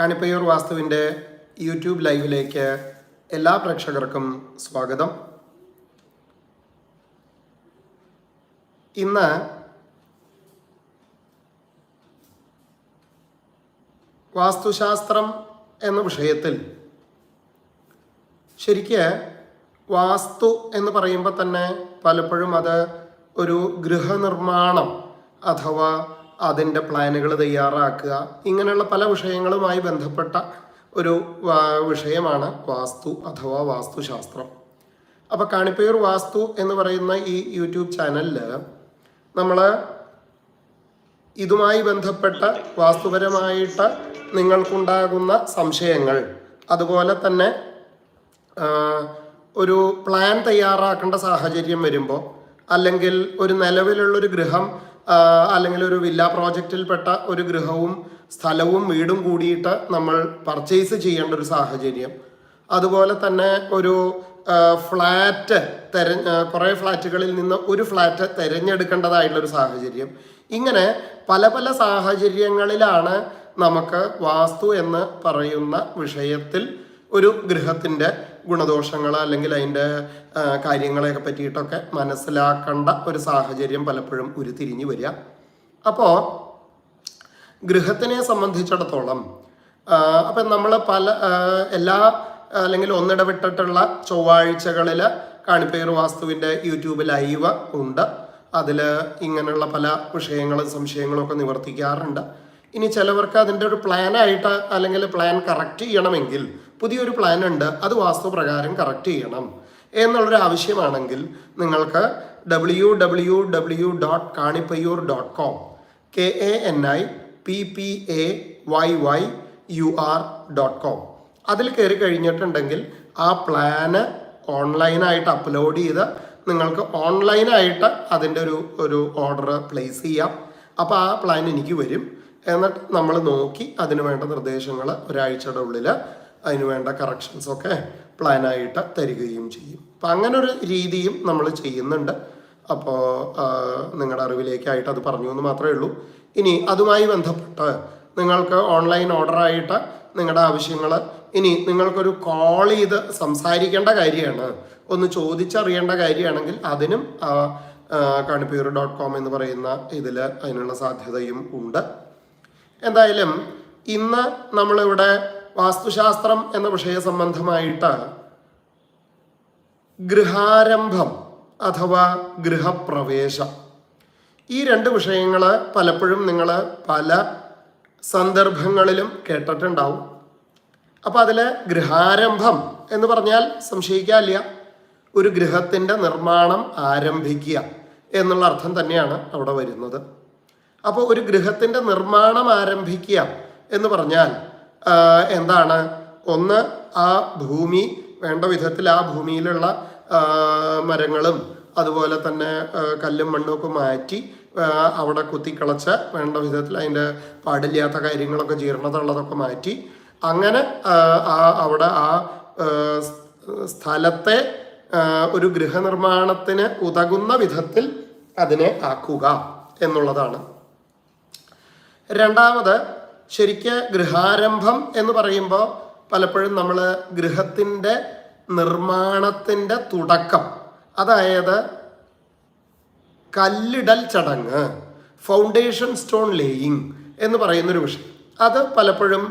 Kanippayyur വാസ്തുവിന്റെ YouTube ലൈവിലേക്ക് എല്ലാ പ്രേക്ഷകർക്കും സ്വാഗതം. ഇന്ന് വാസ്തുശാസ്ത്രം എന്ന വിഷയത്തിൽ ശരിക്ക് വാസ്തു എന്ന് പറയുമ്പോൾ തന്നെ പലപ്പോഴും അത് ഒരു ഗൃഹനിർമ്മാണം അഥവാ അതിന്റെ പ്ലാനുകൾ തയ്യാറാക്കുക. ഇങ്ങനെയുള്ള പല വിഷയങ്ങളുമായി ബന്ധപ്പെട്ട ഒരു വിഷയമാണ് വാസ്തു അഥവാ വാസ്തുശാസ്ത്രം. അപ്പോൾ കാണിപ്പയൂർ വാസ്തു എന്ന് പറയുന്ന ഈ യൂട്യൂബ് ചാനലിൽ നമ്മൾ ഇതുമായി ബന്ധപ്പെട്ട വാസ്തുപരമായിട്ട് നിങ്ങൾക്കുണ്ടാകുന്ന സംശയങ്ങൾ അതുപോലെ തന്നെ ഒരു പ്ലാൻ തയ്യാറാക്കേണ്ട സാഹചര്യം വരുമ്പോൾ അല്ലെങ്കിൽ ഒരു നിലവിലുള്ളൊരു ഗൃഹം അല്ലെങ്കിൽ ഒരു വില്ല പ്രോജക്റ്റിൽപ്പെട്ട ഒരു ഗൃഹവും സ്ഥലവും വീടും കൂടിയിട്ട് നമ്മൾ പർച്ചേസ് ചെയ്യേണ്ട ഒരു സാഹചര്യം. അതുപോലെ തന്നെ ഒരു ഫ്ലാറ്റ് തെര കുറേ ഫ്ലാറ്റുകളിൽ നിന്ന് ഒരു ഫ്ലാറ്റ് തിരഞ്ഞെടുക്കേണ്ടതായിട്ടുള്ള ഒരു സാഹചര്യം. ഇങ്ങനെ പല പല സാഹചര്യങ്ങളിലാണ് നമുക്ക് വാസ്തു എന്ന് പറയുന്ന വിഷയത്തിൽ ഒരു ഗൃഹത്തിന്റെ ഗുണദോഷങ്ങൾ അല്ലെങ്കിൽ അതിന്റെ കാര്യങ്ങളെയൊക്കെ പറ്റിയിട്ടൊക്കെ മനസ്സിലാക്കേണ്ട ഒരു സാഹചര്യം പലപ്പോഴും ഉരുത്തിരിഞ്ഞു വരിക. അപ്പോൾ ഗൃഹത്തിനെ സംബന്ധിച്ചിടത്തോളം അപ്പം നമ്മൾ പല എല്ലാ അല്ലെങ്കിൽ ഒന്നിടവിട്ടിട്ടുള്ള ചൊവ്വാഴ്ചകളിൽ കാണിപ്പേർ വാസ്തുവിന്റെ യൂട്യൂബ് ലൈവ് ഉണ്ട്. അതിൽ ഇങ്ങനെയുള്ള പല വിഷയങ്ങളും സംശയങ്ങളും ഒക്കെ നിവർത്തിക്കാറുണ്ട്. ഇനി ചിലവർക്ക് അതിന്റെ ഒരു പ്ലാനായിട്ട് അല്ലെങ്കിൽ പ്ലാൻ കറക്റ്റ് ചെയ്യണമെങ്കിൽ പുതിയൊരു പ്ലാൻ ഉണ്ട് അത് വാസ്തുപ്രകാരം കറക്റ്റ് ചെയ്യണം എന്നുള്ളൊരു ആവശ്യമാണെങ്കിൽ നിങ്ങൾക്ക് W W W dot Kanippayyur dot com K A N I P P A Y Y U R dot com അതിൽ കയറി കഴിഞ്ഞിട്ടുണ്ടെങ്കിൽ ആ പ്ലാന് ഓൺലൈനായിട്ട് അപ്ലോഡ് ചെയ്ത് നിങ്ങൾക്ക് ഓൺലൈനായിട്ട് അതിന്റെ ഒരു ഒരു ഓർഡർ പ്ലേസ് ചെയ്യാം. അപ്പോൾ ആ പ്ലാൻ എനിക്ക് വരും. എന്നിട്ട് നമ്മൾ നോക്കി അതിന് വേണ്ട നിർദ്ദേശങ്ങൾ ഒരാഴ്ചയുടെ ഉള്ളിൽ അതിന് വേണ്ട കറക്ഷൻസ് കറക്ഷൻസൊക്കെ പ്ലാനായിട്ട് തരികയും ചെയ്യും. അപ്പം അങ്ങനെ ഒരു രീതിയും നമ്മൾ ചെയ്യുന്നുണ്ട്. അപ്പോൾ നിങ്ങളുടെ അറിവിലേക്കായിട്ട് അത് പറഞ്ഞു എന്ന് മാത്രമേ ഉള്ളൂ. ഇനി അതുമായി ബന്ധപ്പെട്ട് നിങ്ങൾക്ക് ഓൺലൈൻ ഓർഡറായിട്ട് നിങ്ങളുടെ ആവശ്യങ്ങൾ ഇനി നിങ്ങൾക്കൊരു കോൾ ചെയ്ത് സംസാരിക്കേണ്ട കാര്യമാണ്. ഒന്ന് ചോദിച്ചറിയേണ്ട കാര്യമാണെങ്കിൽ അതിനും കാണിപ്പൂർ ഡോട്ട് കോം എന്ന് പറയുന്ന ഇതിൽ അതിനുള്ള സാധ്യതയും ഉണ്ട്. എന്തായാലും ഇന്ന് നമ്മളിവിടെ വാസ്തുശാസ്ത്രം എന്ന വിഷയ സംബന്ധമായിട്ട് ഗൃഹാരംഭം അഥവാ ഗൃഹപ്രവേശം. ഈ രണ്ട് വിഷയങ്ങൾ പലപ്പോഴും നിങ്ങൾ പല സന്ദർഭങ്ങളിലും കേട്ടിട്ടുണ്ടാവും. അപ്പോൾ അതിൽ ഗൃഹാരംഭം എന്ന് പറഞ്ഞാൽ സംശയിക്കാനില്ല ഒരു ഗൃഹത്തിന്റെ നിർമ്മാണം ആരംഭിക്കുക എന്നുള്ള അർത്ഥം തന്നെയാണ് അവിടെ വരുന്നത്. അപ്പോൾ ഒരു ഗൃഹത്തിന്റെ നിർമ്മാണം ആരംഭിക്കുക എന്ന് പറഞ്ഞാൽ എന്താണ്? ഒന്ന് ആ ഭൂമി വേണ്ട വിധത്തിൽ ആ ഭൂമിയിലുള്ള മരങ്ങളും അതുപോലെ തന്നെ കല്ലും മണ്ണും ഒക്കെ മാറ്റി അവിടെ കുത്തിക്കളച്ച് വേണ്ട വിധത്തിൽ അതിന്റെ പാടില്ലാത്ത കാര്യങ്ങളൊക്കെ ജീർണതയുള്ളതൊക്കെ മാറ്റി അങ്ങനെ ആ, അവിടെ ആ സ്ഥലത്തെ ഒരു ഗൃഹനിർമ്മാണത്തിന് ഉതകുന്ന വിധത്തിൽ അതിനെ ആക്കുക എന്നുള്ളതാണ്. രണ്ടാമത് ശരിക്ക് ഗൃഹാരംഭം എന്ന് പറയുമ്പോൾ പലപ്പോഴും നമ്മൾ ഗൃഹത്തിന്റെ നിർമ്മാണത്തിന്റെ തുടക്കം അതായത് കല്ലിടൽ ചടങ്ങ് ഫൗണ്ടേഷൻ സ്റ്റോൺ ലേയിങ് എന്ന് പറയുന്നൊരു വിഷയം. അത് പലപ്പോഴും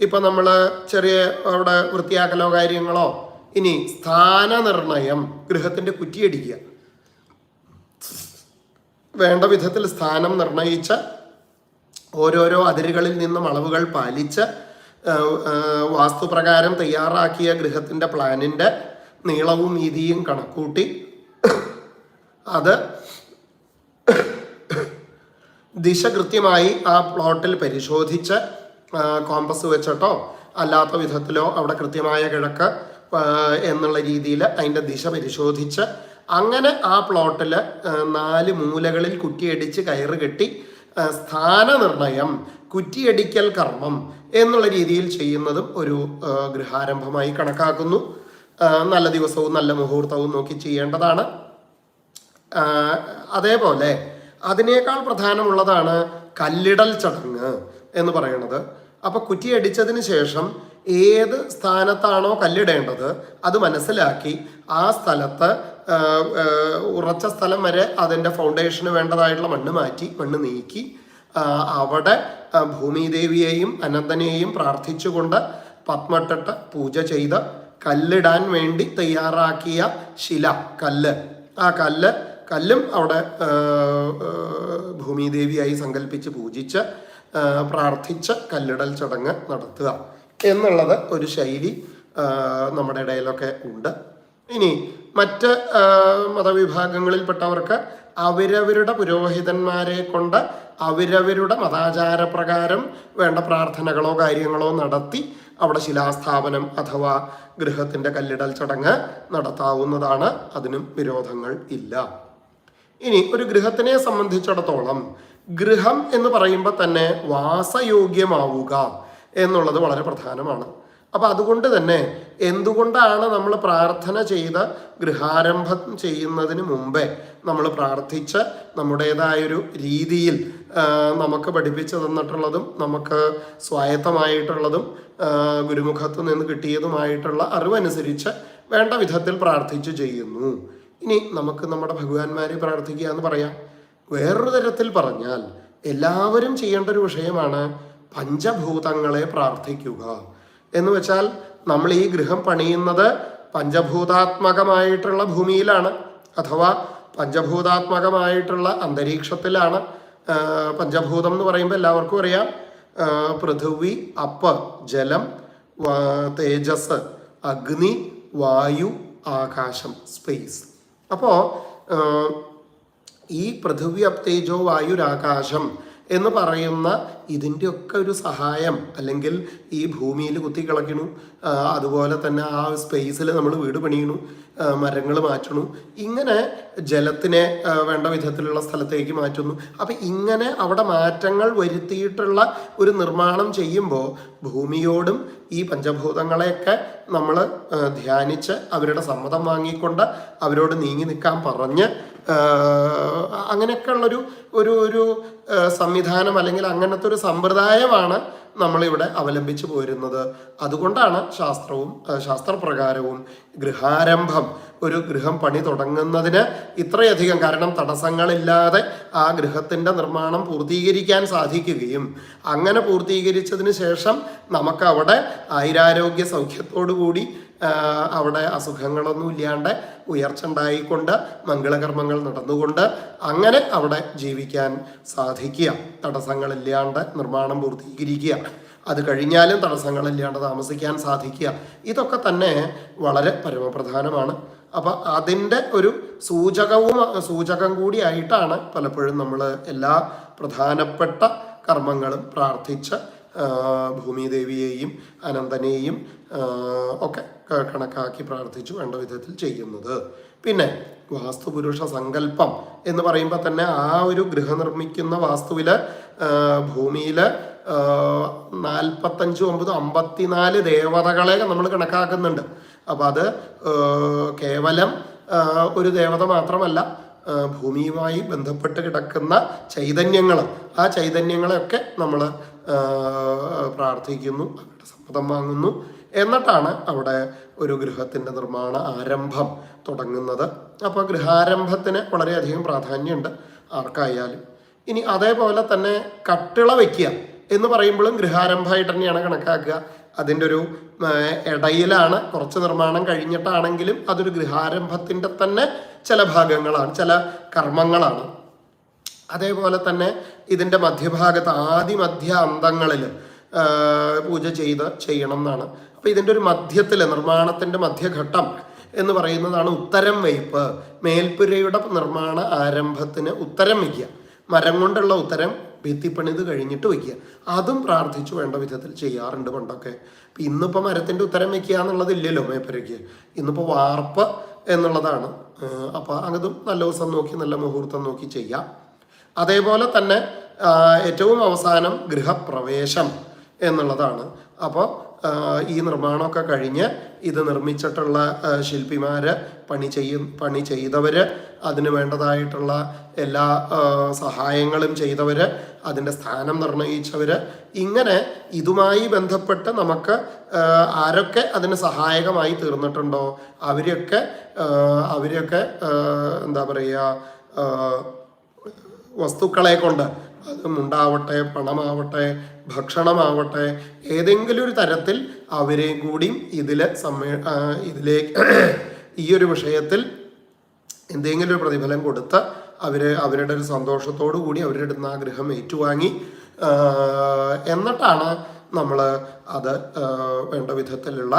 ഇപ്പം നമ്മൾ ചെറിയ അവിടെ വൃത്തിയാക്കലോ കാര്യങ്ങളോ ഇനി സ്ഥാനനിർണയം ഗൃഹത്തിന്റെ കുറ്റിയടിക്കുക വേണ്ട വിധത്തിൽ സ്ഥാനം നിർണയിച്ച് ഓരോരോ അതിരുകളിൽ നിന്നും അളവുകൾ പാലിച്ച് വാസ്തുപ്രകാരം തയ്യാറാക്കിയ ഗൃഹത്തിന്റെ പ്ലാനിന്റെ നീളവും വീതിയും കണക്കൂട്ടി അത് ദിശ കൃത്യമായി ആ പ്ലോട്ടിൽ പരിശോധിച്ച് കോമ്പസ് വെച്ചിട്ടോ അല്ലാത്ത വിധത്തിലോ അവിടെ കൃത്യമായ കിഴക്ക് എന്നുള്ള രീതിയിൽ അതിന്റെ ദിശ പരിശോധിച്ച് അങ്ങനെ ആ പ്ലോട്ടിൽ നാല് മൂലകളിൽ കുറ്റിയടിച്ച് കയറ് കെട്ടി സ്ഥാനനിർണയം കുറ്റിയടിക്കൽ കർമ്മം എന്നുള്ള രീതിയിൽ ചെയ്യുന്നതും ഒരു ഗൃഹാരംഭമായി കണക്കാക്കുന്നു. നല്ല ദിവസവും നല്ല മുഹൂർത്തവും നോക്കി ചെയ്യേണ്ടതാണ്. അതേപോലെ അതിനേക്കാൾ പ്രധാനമുള്ളതാണ് കല്ലിടൽ ചടങ്ങ് എന്ന് പറയുന്നത്. അപ്പോൾ കുറ്റിയടിച്ചതിന് ശേഷം ഏത് സ്ഥാനത്താണോ കല്ലിടേണ്ടത് അത് മനസ്സിലാക്കി ആ സ്ഥലത്ത് ഉറച്ച സ്ഥലം വരെ അതിന്റെ ഫൗണ്ടേഷന് വേണ്ടതായിട്ടുള്ള മണ്ണ് മാറ്റി മണ്ണ് നീക്കി അവിടെ ഭൂമിദേവിയെയും അനന്തനെയും പ്രാർത്ഥിച്ചുകൊണ്ട് പത്മട്ടിട്ട് പൂജ ചെയ്ത് കല്ലിടാൻ വേണ്ടി തയ്യാറാക്കിയ ശില കല്ല്. ആ കല്ല് കല്ലും അവിടെ ഭൂമിദേവിയായി സങ്കല്പിച്ച് പൂജിച്ച് പ്രാർത്ഥിച്ച് കല്ലിടൽ ചടങ്ങ് നടത്തുക. എന്നുള്ളത് ഒരു ശൈലി നമ്മുടെ ഇടയിലൊക്കെ ഉണ്ട്. ഇനി മറ്റ് മതവിഭാഗങ്ങളിൽപ്പെട്ടവർക്ക് അവരവരുടെ പുരോഹിതന്മാരെ കൊണ്ട് അവരവരുടെ മതാചാരപ്രകാരം വേണ്ട പ്രാർത്ഥനകളോ കാര്യങ്ങളോ നടത്തി അവിടെ ശിലാസ്ഥാപനം അഥവാ ഗൃഹത്തിന്റെ കല്ലിടൽ ചടങ്ങ് നടത്താവുന്നതാണ്. അതിനും വിരോധങ്ങൾ ഇല്ല. ഇനി ഒരു ഗൃഹത്തിനെ സംബന്ധിച്ചിടത്തോളം ഗൃഹം എന്ന് പറയുമ്പോൾ തന്നെ വാസയോഗ്യമാവുക എന്നുള്ളത് വളരെ പ്രധാനമാണ്. അപ്പൊ അതുകൊണ്ട് തന്നെ എന്തുകൊണ്ടാണ് നമ്മൾ പ്രാർത്ഥന ചെയ്ത ഗൃഹാരംഭം ചെയ്യുന്നതിന് മുമ്പേ നമ്മൾ പ്രാർത്ഥിച്ച് നമ്മുടേതായൊരു രീതിയിൽ നമുക്ക് പഠിപ്പിച്ചു തന്നിട്ടുള്ളതും നമുക്ക് സ്വായത്തമായിട്ടുള്ളതും ഗുരുമുഖത്തു നിന്ന് കിട്ടിയതുമായിട്ടുള്ള അറിവനുസരിച്ച് വേണ്ട വിധത്തിൽ പ്രാർത്ഥിച്ചു ചെയ്യുന്നു. ഇനി നമുക്ക് നമ്മുടെ ഭഗവാന്മാരെ പ്രാർത്ഥിക്കുക എന്ന് പറയാം. വേറൊരു തരത്തിൽ പറഞ്ഞാൽ എല്ലാവരും ചെയ്യേണ്ട ഒരു വിഷയമാണ് പഞ്ചഭൂതങ്ങളെ പ്രാർത്ഥിക്കുക. എന്ന് വെച്ചാൽ നമ്മൾ ഈ ഗൃഹം പണിയുന്നത് പഞ്ചഭൂതാത്മകമായിട്ടുള്ള ഭൂമിയിലാണ് അഥവാ പഞ്ചഭൂതാത്മകമായിട്ടുള്ള അന്തരീക്ഷത്തിലാണ്. പഞ്ചഭൂതം എന്ന് പറയുമ്പോൾ എല്ലാവർക്കും അറിയാം. പൃഥ്വി അപ്പ് ജലം തേജസ് അഗ്നി വായു ആകാശം സ്പേസ്. അപ്പോൾ ഈ പൃഥ്വി അപ്തേജോ വായുരാകാശം എന്ന് പറയുന്ന ഇതിന്റെയൊക്കെ ഒരു സഹായം. അല്ലെങ്കിൽ ഈ ഭൂമിയിൽ കുത്തിക്കിളക്കണു. ആ, അതുപോലെ തന്നെ ആ സ്പേസിൽ നമ്മൾ വീട് പണിയണു മരങ്ങൾ മാറ്റണു. ഇങ്ങനെ ജലത്തിനെ വേണ്ട വിധത്തിലുള്ള സ്ഥലത്തേക്ക് മാറ്റുന്നു. അപ്പം ഇങ്ങനെ അവിടെ മാറ്റങ്ങൾ വരുത്തിയിട്ടുള്ള ഒരു നിർമ്മാണം ചെയ്യുമ്പോൾ ഭൂമിയോടും ഈ പഞ്ചഭൂതങ്ങളെയൊക്കെ നമ്മൾ ധ്യാനിച്ച് അവരുടെ സമ്മതം വാങ്ങിക്കൊണ്ട് അവരോട് നീങ്ങി നിൽക്കാൻ പറഞ്ഞ് ആഹ് അങ്ങനെയൊക്കെ ഉള്ളൊരു ഒരു ഒരു സംവിധാനം അല്ലെങ്കിൽ അങ്ങനത്തെ ഒരു സമ്പ്രദായമാണ് നമ്മളിവിടെ അവലംബിച്ചു പോരുന്നത് അതുകൊണ്ടാണ് ശാസ്ത്രവും ശാസ്ത്രപ്രകാരവും ഗൃഹാരംഭം ഒരു ഗൃഹം പണി തുടങ്ങുന്നതിന് ഇത്രയധികം കാരണം തടസ്സങ്ങളില്ലാതെ ആ ഗൃഹത്തിന്റെ നിർമ്മാണം പൂർത്തീകരിക്കാൻ സാധിക്കുകയും അങ്ങനെ പൂർത്തീകരിച്ചതിന് ശേഷം നമുക്കവിടെ ആയിരാരോഗ്യ സൗഖ്യത്തോടു കൂടി അവിടെ അസുഖങ്ങളൊന്നും ഇല്ലാണ്ട് ഉയർച്ച ഉണ്ടായിക്കൊണ്ട് മംഗളകർമ്മങ്ങൾ നടന്നുകൊണ്ട് അങ്ങനെ അവിടെ ജീവിക്കാൻ സാധിക്കുക. തടസ്സങ്ങളില്ലാണ്ട് നിർമ്മാണം പൂർത്തീകരിക്കുക. അത് കഴിഞ്ഞാലും തടസ്സങ്ങളില്ലാണ്ട് താമസിക്കാൻ സാധിക്കുക. ഇതൊക്കെ തന്നെ വളരെ പരമപ്രധാനമാണ്. അപ്പം അതിന്റെ ഒരു സൂചകവും സൂചകം കൂടിയായിട്ടാണ് പലപ്പോഴും നമ്മൾ എല്ലാ പ്രധാനപ്പെട്ട കർമ്മങ്ങളും പ്രാർത്ഥിച്ച് ഭൂമിദേവിയെയും അനന്തനെയും ഒക്കെ കണക്കാക്കി പ്രാർത്ഥിച്ചു വേണ്ട വിധത്തിൽ ചെയ്യുന്നത്. പിന്നെ വാസ്തുപുരുഷ സങ്കല്പം എന്ന് പറയുമ്പോൾ തന്നെ ആ ഒരു ഗൃഹ നിർമ്മിക്കുന്ന വാസ്തുവിൽ ഭൂമിയിൽ നാൽപ്പത്തഞ്ച് ഒമ്പത് അമ്പത്തിനാല് ദേവതകളെ നമ്മൾ കണക്കാക്കുന്നുണ്ട്. അപ്പം അത് കേവലം ഒരു ദേവത മാത്രമല്ല ഭൂമിയുമായി ബന്ധപ്പെട്ട് കിടക്കുന്ന ചൈതന്യങ്ങൾ ആ ചൈതന്യങ്ങളെയൊക്കെ നമ്മൾ പ്രാർത്ഥിക്കുന്നു അവരുടെ സമ്മതം വാങ്ങുന്നു. എന്നിട്ടാണ് അവിടെ ഒരു ഗൃഹത്തിന്റെ നിർമ്മാണ ആരംഭം തുടങ്ങുന്നത്. അപ്പോൾ ഗൃഹാരംഭത്തിന് വളരെയധികം പ്രാധാന്യമുണ്ട് ആർക്കായാലും. ഇനി അതേപോലെ തന്നെ കട്ടിള വയ്ക്കുക എന്ന് പറയുമ്പോഴും ഗൃഹാരംഭമായിട്ട് തന്നെയാണ് കണക്കാക്കുക. അതിന്റെ ഒരു ഇടയിലാണ് കുറച്ച് നിർമ്മാണം കഴിഞ്ഞിട്ടാണെങ്കിലും അതൊരു ഗൃഹാരംഭത്തിന്റെ തന്നെ ചില ഭാഗങ്ങളാണ് ചില കർമ്മങ്ങളാണ്. അതേപോലെ തന്നെ ഇതിന്റെ മധ്യഭാഗത്ത് ആദിമധ്യ അന്തങ്ങളിൽ പൂജ ചെയ്ത് ചെയ്യണം എന്നാണ്. അപ്പോൾ ഇതിന്റെ ഒരു മധ്യത്തിൽ നിർമ്മാണത്തിന്റെ മധ്യഘട്ടം എന്ന് പറയുന്നതാണ് ഉത്തരം വയ്പ് മേൽപ്പുരയുടെ നിർമ്മാണ ആരംഭത്തിന് ഉത്തരം വയ്ക്കുക. മരം കൊണ്ടുള്ള ഉത്തരം ഭിത്തിപ്പണിത് കഴിഞ്ഞിട്ട് വയ്ക്കുക. അതും പ്രാർത്ഥിച്ചു വേണ്ട വിധത്തിൽ ചെയ്യാറുണ്ട് പണ്ടൊക്കെ. ഇന്നിപ്പോൾ മരത്തിന്റെ ഉത്തരം വയ്ക്കുക എന്നുള്ളതില്ലല്ലോ മേപ്പരയ്ക്ക് ഇന്നിപ്പോൾ വാർപ്പ് എന്നുള്ളതാണ്. അപ്പോൾ അങ്ങതും നല്ല ദിവസം നോക്കി നല്ല മുഹൂർത്തം നോക്കി ചെയ്യാം. അതേപോലെ തന്നെ ഏറ്റവും അവസാനം ഗൃഹപ്രവേശം എന്നുള്ളതാണ്. അപ്പോൾ ഈ നിർമ്മാണമൊക്കെ കഴിഞ്ഞ് ഇത് നിർമ്മിച്ചിട്ടുള്ള ശില്പിമാർ പണി ചെയ്യും പണി ചെയ്തവര് അതിന് വേണ്ടതായിട്ടുള്ള എല്ലാ സഹായങ്ങളും ചെയ്തവര് അതിന്റെ സ്ഥാനം നിർണയിച്ചവര് ഇങ്ങനെ ഇതുമായി ബന്ധപ്പെട്ട് നമുക്ക് ആരൊക്കെ അതിന് സഹായകമായി തീർന്നിട്ടുണ്ടോ അവരെയൊക്കെ അവരെയൊക്കെ എന്താ പറയുക വസ്തുക്കളെ കൊണ്ട് അത് മുണ്ടാവട്ടെ പണമാവട്ടെ ഭക്ഷണമാവട്ടെ ഏതെങ്കിലും ഒരു തരത്തിൽ അവരെയും കൂടിയും ഇതിൽ സമ്മേ ഇതിലേക്ക് ഈ ഒരു വിഷയത്തിൽ എന്തെങ്കിലും ഒരു പ്രതിഫലം കൊടുത്ത് അവർ അവരുടെ ഒരു സന്തോഷത്തോടു കൂടി അവരുടെ അടുത്ത് നിന്ന് ആ ഏറ്റുവാങ്ങി. എന്നിട്ടാണ് നമ്മൾ അത് വേണ്ട വിധത്തിലുള്ള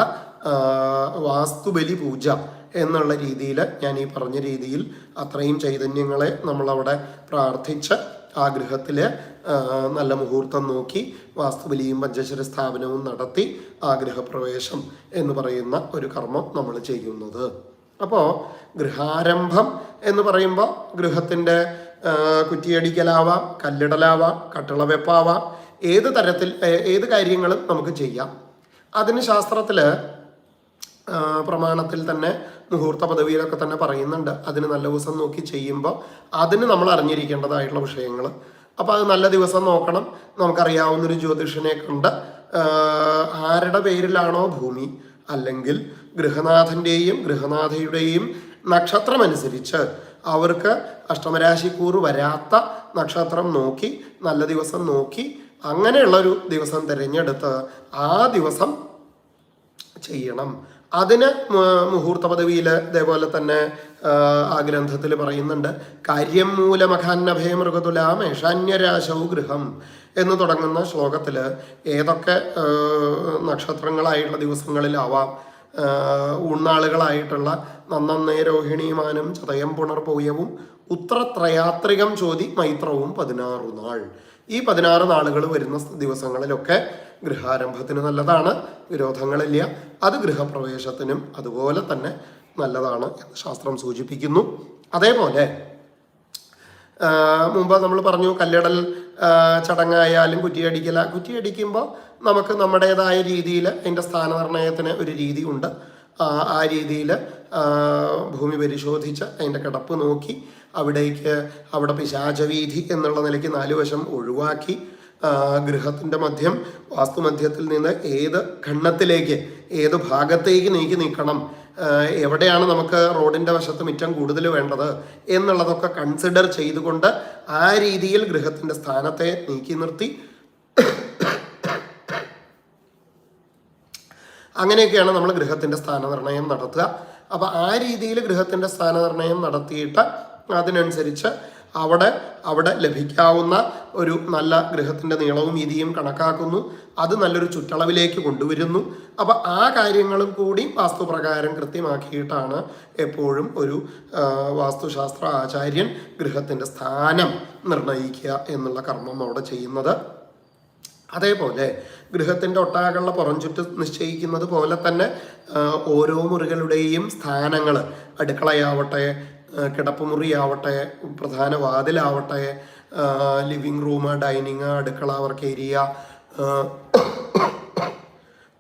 വാസ്തുബലി പൂജ എന്നുള്ള രീതിയിൽ ഞാൻ ഈ പറഞ്ഞ രീതിയിൽ അത്രയും ചൈതന്യങ്ങളെ നമ്മളവിടെ പ്രാർത്ഥിച്ച് ആ ഗൃഹത്തിൽ നല്ല മുഹൂർത്തം നോക്കി വാസ്തുബലിയും പഞ്ചശര സ്ഥാപനവും നടത്തി ആ ഗൃഹപ്രവേശം എന്ന് പറയുന്ന ഒരു കർമ്മം നമ്മൾ ചെയ്യുന്നത്. അപ്പോൾ ഗൃഹാരംഭം എന്ന് പറയുമ്പോൾ ഗൃഹത്തിന്റെ കുറ്റിയടിക്കലാവാം കല്ലിടലാവാം കട്ടിളവെപ്പാവാം ഏത് തരത്തിൽ ഏത് കാര്യങ്ങളും നമുക്ക് ചെയ്യാം. അതിന് ശാസ്ത്രത്തിൽ പ്രമാണത്തിൽ തന്നെ മുഹൂർത്ത പദവിയിലൊക്കെ തന്നെ പറയുന്നുണ്ട്. അതിന് നല്ല ദിവസം നോക്കി ചെയ്യുമ്പോൾ അതിന് നമ്മൾ അറിഞ്ഞിരിക്കേണ്ടതായിട്ടുള്ള വിഷയങ്ങൾ. അപ്പോൾ അത് നല്ല ദിവസം നോക്കണം. നമുക്കറിയാവുന്നൊരു ജ്യോതിഷനെ കണ്ട് ആരുടെ പേരിലാണോ ഭൂമി? അല്ലെങ്കിൽ ഗൃഹനാഥന്റെയും ഗൃഹനാഥയുടെയും നക്ഷത്രമനുസരിച്ച് അവർക്ക് അഷ്ടമരാശിക്കൂറ് വരാത്ത നക്ഷത്രം നോക്കി നല്ല ദിവസം നോക്കി അങ്ങനെയുള്ളൊരു ദിവസം തിരഞ്ഞെടുത്ത് ആ ദിവസം ചെയ്യണം. അതിന് മുഹൂർത്ത പദവിയിൽ ഇതേപോലെ തന്നെ ആ, ഗ്രന്ഥത്തിൽ പറയുന്നുണ്ട് കാര്യം മൂലമഖാന്നഭയ മൃഗതുലാം ഏഷാന്യരാശൗ ഗൃഹം എന്ന് തുടങ്ങുന്ന ശ്ലോകത്തിൽ ഏതൊക്കെ നക്ഷത്രങ്ങളായിട്ടുള്ള ദിവസങ്ങളിലാവാം ഉണ്ണാളുകളായിട്ടുള്ള നന്നന്നേ രോഹിണിമാനും ചതയം പുണർപൂയവും ഉത്രത്രയാത്രികം ചോതി മൈത്രവും പതിനാറു നാൾ. ഈ പതിനാറ് നാളുകൾ വരുന്ന ദിവസങ്ങളിലൊക്കെ ഗൃഹാരംഭത്തിന് നല്ലതാണ് വിരോധങ്ങളില്ല. അത് ഗൃഹപ്രവേശത്തിനും അതുപോലെ തന്നെ നല്ലതാണ് എന്ന് ശാസ്ത്രം സൂചിപ്പിക്കുന്നു. അതേപോലെ മുമ്പ് നമ്മൾ പറഞ്ഞു കല്ലിടൽ ചടങ്ങായാലും കുറ്റിയടിക്കല. കുറ്റിയടിക്കുമ്പോൾ നമുക്ക് നമ്മുടേതായ രീതിയിൽ അതിന്റെ സ്ഥാനനിർണയത്തിന് ഒരു രീതി ഉണ്ട്. ആ രീതിയിൽ ഭൂമി പരിശോധിച്ച് അതിന്റെ കിടപ്പ് നോക്കി അവിടേക്ക് അവിടെ പിശാചവീതി എന്നുള്ള നിലയ്ക്ക് നാല് വശം ഒഴിവാക്കി ഗൃഹത്തിന്റെ മധ്യം വാസ്തുമധ്യത്തിൽ നിന്ന് ഏത് ഖണ്ണത്തിലേക്ക് ഏത് ഭാഗത്തേക്ക് നീക്കി നീക്കണം എവിടെയാണ് നമുക്ക് റോഡിന്റെ വശത്ത് മിറ്റം കൂടുതൽ വേണ്ടത് എന്നുള്ളതൊക്കെ കൺസിഡർ ചെയ്തുകൊണ്ട് ആ രീതിയിൽ ഗൃഹത്തിന്റെ സ്ഥാനത്തെ നീക്കി നിർത്തി. അങ്ങനെയൊക്കെയാണ് നമ്മൾ ഗൃഹത്തിന്റെ സ്ഥാനനിർണയം നടത്തുക. അപ്പോൾ ആ രീതിയിൽ ഗൃഹത്തിന്റെ സ്ഥാനനിർണയം നടത്തിയിട്ട് അതിനനുസരിച്ച് അവിടെ അവിടെ ലഭിക്കാവുന്ന ഒരു നല്ല ഗൃഹത്തിന്റെ നീളവും വീതിയും കണക്കാക്കുന്നു. അത് നല്ലൊരു ചുറ്റളവിലേക്ക് കൊണ്ടുവരുന്നു. അപ്പോൾ ആ കാര്യങ്ങളും കൂടി വാസ്തുപ്രകാരം കൃത്യമാക്കിയിട്ടാണ് എപ്പോഴും ഒരു വാസ്തുശാസ്ത്ര ആചാര്യൻ ഗൃഹത്തിന്റെ സ്ഥാനം നിർണയിക്കുക എന്നുള്ള കർമ്മം അവിടെ ചെയ്യുന്നത്. അതേപോലെ ഗൃഹത്തിന്റെ ഒട്ടാകെയുള്ള പുറംചുറ്റ് നിശ്ചയിക്കുന്നത് പോലെ തന്നെ ഓരോ മുറികളുടെയും സ്ഥാനങ്ങൾ അടുക്കളയാവട്ടെ കിടപ്പുമുറിയാവട്ടെ പ്രധാന വാതിലാവട്ടെ ലിവിങ് റൂം ഡൈനിങ് അടുക്കള വർക്ക് ഏരിയ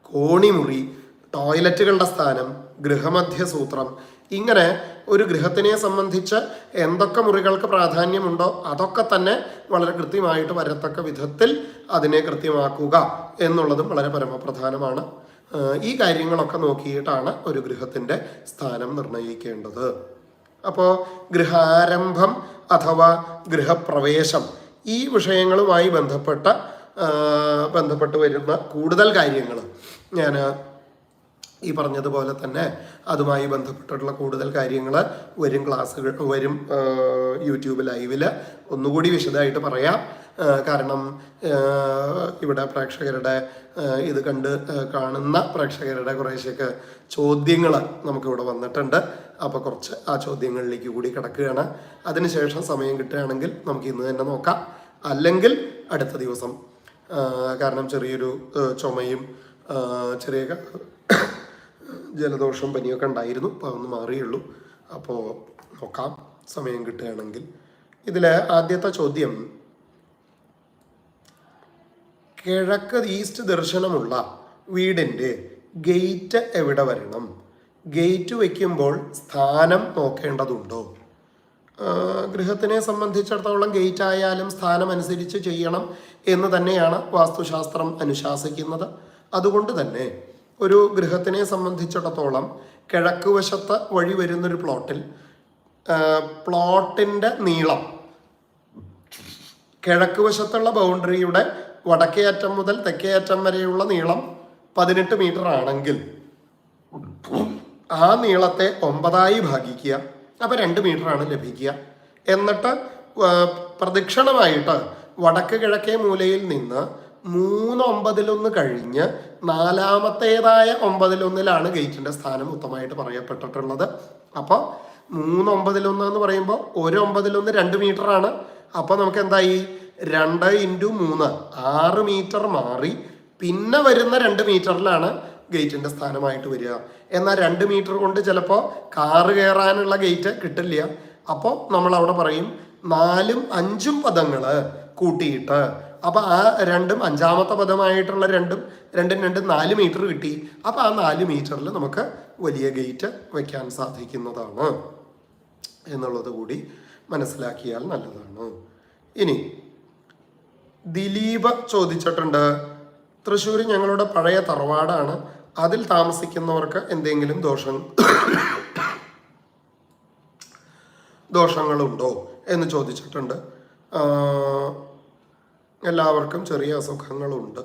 കോണിമുറി ടോയ്ലറ്റുകളുടെ സ്ഥാനം ഗൃഹമധ്യസൂത്രം ഇങ്ങനെ ഒരു ഗൃഹത്തിനെ സംബന്ധിച്ച് എന്തൊക്കെ മുറികൾക്ക് പ്രാധാന്യമുണ്ടോ അതൊക്കെ തന്നെ വളരെ കൃത്യമായിട്ട് വരത്തക്ക വിധത്തിൽ അതിനെ കൃത്യമാക്കുക എന്നുള്ളതും വളരെ പരമപ്രധാനമാണ്. ഈ കാര്യങ്ങളൊക്കെ നോക്കിയിട്ടാണ് ഒരു ഗൃഹത്തിന്റെ സ്ഥാനം നിർണയിക്കേണ്ടത് അപ്പോൾ ഗൃഹാരംഭം അഥവാ ഗൃഹപ്രവേശം ഈ വിഷയങ്ങളുമായി ബന്ധപ്പെട്ട ബന്ധപ്പെട്ട് വരുന്ന കൂടുതൽ കാര്യങ്ങൾ ഞാൻ ഈ പറഞ്ഞതുപോലെ തന്നെ അതുമായി ബന്ധപ്പെട്ടിട്ടുള്ള കൂടുതൽ കാര്യങ്ങൾ വരും ക്ലാസ്സുകൾ വരും യൂട്യൂബ് ലൈവിൽ ഒന്നുകൂടി വിശദമായിട്ട് പറയാം. കാരണം ഇവിടെ പ്രേക്ഷകരുടെ ഇത് കണ്ട് കാണുന്ന പ്രേക്ഷകരുടെ കുറേശ്ശൊക്കെ ചോദ്യങ്ങൾ നമുക്കിവിടെ വന്നിട്ടുണ്ട്. അപ്പോൾ കുറച്ച് ആ ചോദ്യങ്ങളിലേക്ക് കൂടി കിടക്കുകയാണ്. അതിനുശേഷം സമയം കിട്ടുകയാണെങ്കിൽ നമുക്ക് ഇന്ന് തന്നെ നോക്കാം. അല്ലെങ്കിൽ അടുത്ത ദിവസം. കാരണം ചെറിയൊരു ചുമയും ചെറിയ ജലദോഷവും ജലദോഷം പനിയൊക്കെ ഉണ്ടായിരുന്നു. അപ്പോൾ അതൊന്ന് മാറിയുള്ളൂ. അപ്പോൾ നോക്കാം. സമയം കിട്ടുകയാണെങ്കിൽ. ഇതിൽ ആദ്യത്തെ ചോദ്യം. കിഴക്ക് ഈസ്റ്റ് ദർശനമുള്ള വീടിന്റെ ഗേറ്റ് എവിടെ വരണം? ഗേറ്റ് വയ്ക്കുമ്പോൾ സ്ഥാനം നോക്കേണ്ടതുണ്ടോ? ഗൃഹത്തിനെ സംബന്ധിച്ചിടത്തോളം ഗേറ്റ് ആയാലും സ്ഥാനം അനുസരിച്ച് ചെയ്യണം എന്ന് തന്നെയാണ് വാസ്തുശാസ്ത്രം അനുശാസിക്കുന്നത്. അതുകൊണ്ട് തന്നെ ഒരു ഗൃഹത്തിനെ സംബന്ധിച്ചിടത്തോളം കിഴക്ക് വശത്ത് വഴി വരുന്നൊരു പ്ലോട്ടിൽ പ്ലോട്ടിന്റെ നീളം കിഴക്ക് വശത്തുള്ള ബൗണ്ടറിയുടെ വടക്കേ അറ്റം മുതൽ തെക്കേ അറ്റം വരെയുള്ള നീളം പതിനെട്ട് മീറ്റർ ആണെങ്കിൽ ആ നീളത്തെ ഒമ്പതായി ഭാഗിക്കുക. അപ്പോൾ രണ്ട് മീറ്ററാണ് ലഭിക്കുക. എന്നിട്ട് പ്രദക്ഷിണമായിട്ട് വടക്ക് കിഴക്കേ മൂലയിൽ നിന്ന് മൂന്ന് ഒമ്പതിലൊന്ന് കഴിഞ്ഞ് നാലാമത്തേതായ ഒമ്പതിലൊന്നിലാണ് ഗേറ്റിന്റെ സ്ഥാനം ഉത്തമമായിട്ട് പറയപ്പെട്ടിട്ടുള്ളത്. അപ്പോൾ മൂന്ന് ഒമ്പതിലൊന്ന് എന്ന് പറയുമ്പോൾ ഒരു ഒമ്പതിലൊന്ന് രണ്ട് മീറ്റർ ആണ്. അപ്പോൾ നമുക്ക് എന്തായി? രണ്ട് ഇന്റു മൂന്ന് ആറ് മീറ്റർ മാറി പിന്നെ വരുന്ന രണ്ട് മീറ്ററിലാണ് ഗേറ്റിന്റെ സ്ഥാനമായിട്ട് വരിക. എന്നാൽ രണ്ട് മീറ്റർ കൊണ്ട് ചിലപ്പോൾ കാറ് കയറാനുള്ള ഗേറ്റ് കിട്ടില്ല. അപ്പോൾ നമ്മൾ അവിടെ പറയും നാലും അഞ്ചും പദങ്ങൾ കൂട്ടിയിട്ട്. അപ്പോൾ ആ രണ്ടും അഞ്ചാമത്തെ പദമായിട്ടുള്ള രണ്ടും രണ്ടും രണ്ടും നാല് മീറ്റർ കിട്ടി. അപ്പോൾ ആ നാല് മീറ്ററിൽ നമുക്ക് വലിയ ഗേറ്റ് വയ്ക്കാൻ സാധിക്കുന്നതാണ്. എന്നുള്ളത് കൂടി മനസ്സിലാക്കിയാൽ നല്ലതാണ്. ഇനി ദിലീപ് ചോദിച്ചിട്ടുണ്ട്. തൃശ്ശൂർ ഞങ്ങളുടെ പഴയ തറവാടാണ്. അതിൽ താമസിക്കുന്നവർക്ക് എന്തെങ്കിലും ദോഷം ദോഷങ്ങളുണ്ടോ എന്ന് ചോദിച്ചിട്ടുണ്ട്. എല്ലാവർക്കും ചെറിയ അസുഖങ്ങളുണ്ട്.